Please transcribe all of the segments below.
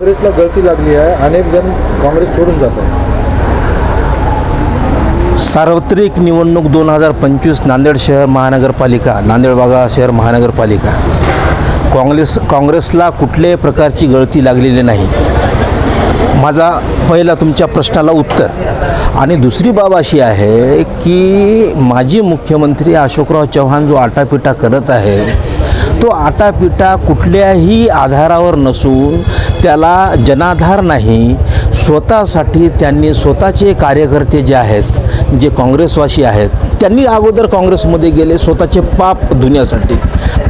काँग्रेसला गळती लागली आहे अनेक जण काँग्रेस सोडून जात आहे सार्वत्रिक निवडणूक दोन हजार पंचवीस नांदेड शहर महानगरपालिका नांदेड बागा शहर महानगरपालिका. काँग्रेस काँग्रेसला कुठल्याही प्रकारची गळती लागलेली नाही. माझा पहिला तुमच्या प्रश्नाला उत्तर. आणि दुसरी बाब अशी आहे की माजी मुख्यमंत्री अशोकराव चव्हाण जो आटापिटा करत आहे तो आटापिटा कुठल्याही आधारावर नसून त्याला जनाधार नाही. स्वतःसाठी त्यांनी स्वतःचे कार्यकर्ते जे आहेत जे काँग्रेसवासी आहेत त्यांनी अगोदर काँग्रेसमध्ये गेले स्वतःचे पाप धुण्यासाठी.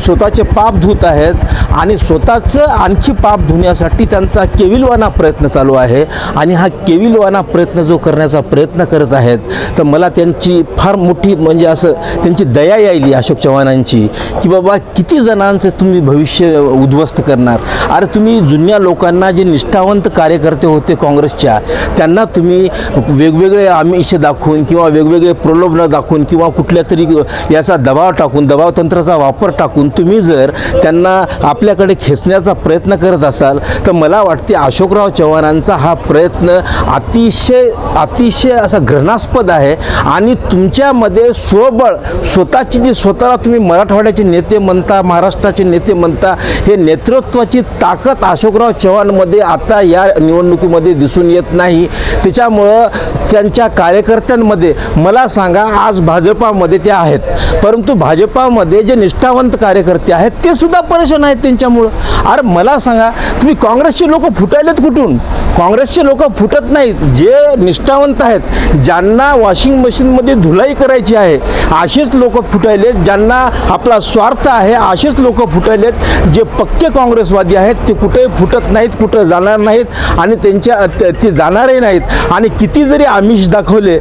स्वतःचे पाप धुत आहेत आणि स्वतःचं आणखी पाप धुण्यासाठी त्यांचा केविलवाना प्रयत्न चालू आहे. आणि हा केविलवाना प्रयत्न जो करण्याचा प्रयत्न करत आहेत तर मला त्यांची फार मोठी म्हणजे असं त्यांची दया यायली अशोक चव्हाणांची की बाबा किती जणांचं तुम्ही भविष्य उद्ध्वस्त करणार? अरे तुम्ही जुन्या लोकांना जे निष्ठावंत कार्यकर्ते होते काँग्रेसच्या त्यांना तुम्ही वेगवेगळे आमिष दाखवून किंवा वेगवेगळे प्रलोभनं दाखवून किंवा कुठल्या तरी याचा दबाव टाकून दबाव तंत्राचा वापर टाकून तुम्ही जर त्यांना आपल्याकडे खेचण्याचा प्रयत्न करत असाल तर मला वाटते अशोकराव चव्हाणांचा हा प्रयत्न अतिशय अतिशय असा घृणास्पद आहे. आणि तुमच्यामध्ये स्वबळ स्वतःची जी स्वतःला तुम्ही मराठवाड्याचे नेते म्हणता महाराष्ट्राचे नेते म्हणता हे नेतृत्वाची ताकद अशोकराव चव्हाणमध्ये आता या निवडणुकीमध्ये दिसून येत नाही. त्याच्यामुळं त्यांच्या कार्यकर्त्यांमध्ये मला सांगा आज भाजपामध्ये ते आहेत. परंतु भाजपामध्ये जे निष्ठावंत कार्यकर्ते आहेत ते सुद्धा परेशान आहेत त्यांच्यामुळं. अरे मला सांगा तुम्ही काँग्रेसचे लोक फुटायलेत कुठून? काँग्रेसचे लोक फुटत नाहीत. जे निष्ठावंत आहेत ज्यांना वॉशिंग मशीनमध्ये धुलाई करायची आहे असेच लोक फुटायलेत. ज्यांना आपला स्वार्थ आहे असेच लोक फुटायलेत. जे पक्के काँग्रेसवादी आहेत ते कुठेही फुटत नाहीत कुठं जाणार नाहीत. आणि त्यांच्या ते जाणारही नाहीत. आणि किती जरी आमिष दाखवले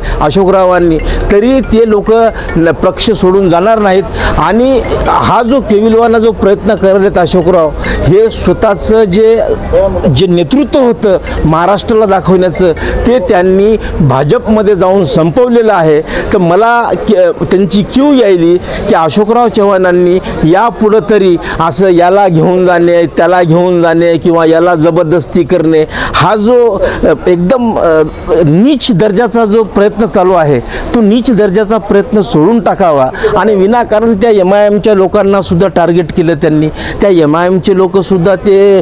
अशोकरावांनी तरी ते लोक पक्ष सोडून जाणार नाहीत. आणि हा जो केविलवाना जो प्रयत्न करत आहेत अशोकराव हे स्वतःचं जे जे नेतृत्व होतं महाराष्ट्राला दाखवण्याचं ते त्यांनी भाजपमध्ये जाऊन संपवलेलं आहे. तर मला के- त्यांची क्यू यायली की अशोकराव चव्हाणांनी यापुढं तरी असं याला घेऊन जाणे त्याला घेऊन जाणे किंवा याला जबरदस्ती करणे हा जो एकदम नीच दर्जाचा जो प्रयत्न चालू आहे. तो नीच दर्जाचा प्रयत्न सोडून टाकावा. आणि विनाकारण त्या एम आय एमच्या लोकांनासुद्धा टार्गेट केलं त्यांनी. त्या एम आय एमचे लोकसुद्धा ते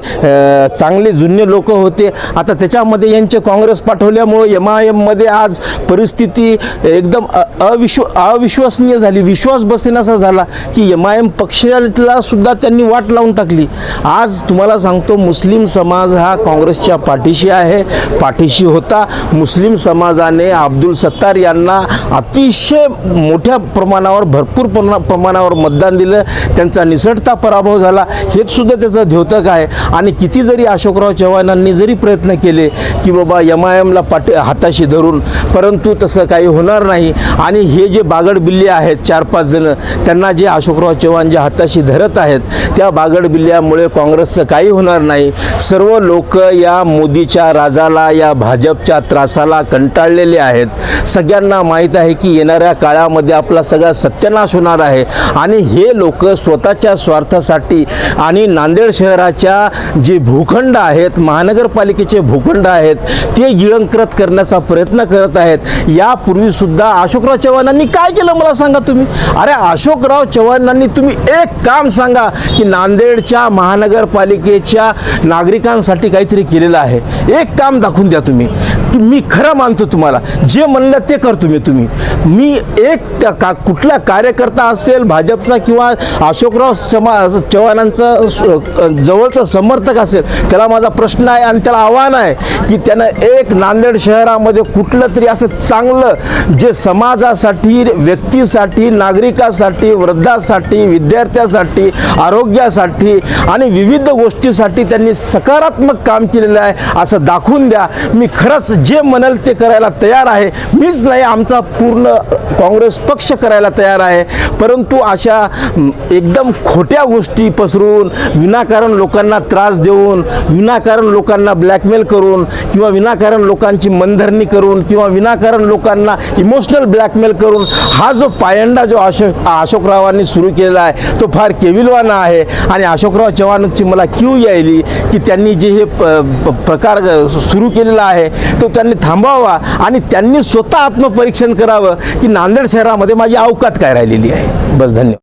चांगले जुने लोक होते. आता त्याच्यामध्ये यांचे काँग्रेस पाठवल्यामुळं एम आय एममध्ये आज परिस्थिती एकदम अविश्व अविश्वसनीय झाली. विश्वास बसेनासा झाला की एम आय एम पक्षाला सुद्धा त्यांनी वाट लावून टाकली. आज तुम्हाला सांगतो मुस्लिम समाज हा काँग्रेसच्या पाठीशी आहे. पाठीशी होता. मुस्लिम समाजाने अब्दुल सत्तार यांना अतिशय मोठ्या प्रमाणावर भरपूर प्रमा प्रमाणावर मतदान दिलं. त्यांचा निसटता पराभव झाला. हेच सुद्धा त्याचं द्योतक आहे. आणि किती जरी अशोकराव चव्हाणांनी जरी प्रयत्न केले की बाबा एम आय एमला पाठी हाताशी धरून परंतु तसं काही होणार नाही. आणि हे जे बागडबिल्ले आहेत चार पाच जण त्यांना जे अशोकराव चव्हाण जे हाताशी धरत आहेत त्या बागड बिल्ल्यामुळे काँग्रेसचं काही होणार नाही. सर्व लोक या मोदीच्या राजाला या भाजपच्या त्रासाला कंटाळलेले आहेत. सगळ्यांना माहीत आहे की येणाऱ्या काळामध्ये आपला सगळा सत्यानाश होणार आहे. आणि हे लोक स्वतःच्या स्वार्थासाठी आणि नांदेड शहराच्या जे भूखंड आहेत महानगरपालिकेचे भूखंड आहेत ते गिळंकृत करण्याचा प्रयत्न करत आहेत. यापूर्वीसुद्धा अशोकराव चव्हाणांनी काय केलं मला सांगा तुम्ही? अरे अशोकराव चव्हाणांनी तुम्ही एक काम सांगा की नांदेडच्या महानगरपालिकेच्या नागरिकांसाठी काहीतरी केलेलं आहे. एक काम दाखवून द्या तुम्ही. की मी खरं मानतो तुम्हाला. जे म्हणलं ते करतो मी तुम्ही. मी एक त्या का कुठला कार्यकर्ता असेल भाजपचा किंवा अशोकराव समा चव्हाणांचा जवळचा समर्थक असेल त्याला माझा प्रश्न आहे आणि त्याला आव्हान आहे की त्यानं एक नांदेड शहरामध्ये कुठलं तरी असं चांगलं जे समाजासाठी व्यक्तीसाठी नागरिकासाठी वृद्धासाठी विद्यार्थ्यासाठी आरोग्यासाठी आणि विविध गोष्टीसाठी त्यांनी सकारात्मक काम केलेलं आहे असं दाखवून द्या. मी खरंच जे म्हणेल ते करायला तयार आहे. मीच नाही आमचा पूर्ण काँग्रेस पक्ष करायला तयार आहे. परंतु अशा एकदम खोट्या गोष्टी पसरून विनाकारण लोकांना त्रास देऊन विनाकारण लोकांना ब्लॅकमेल करून किंवा विनाकारण लोकांची मनधरणी करून किंवा विनाकारण लोकांना इमोशनल ब्लॅकमेल करून हा जो पायंडा जो अशोक अशोकरावांनी सुरू केलेला आहे तो फार केविलवाना आहे. आणि अशोकराव चव्हाणची मला क्यू यायली की त्यांनी जे हे प- प्रकार सुरू केलेला आहे तो त्यांनी थांबावा आणि त्यांनी स्वतः आत्मपरीक्षण करावं. की नांदेड शहरामध्ये माझी अवकात काय राहिलेली आहे? बस धन्यवाद.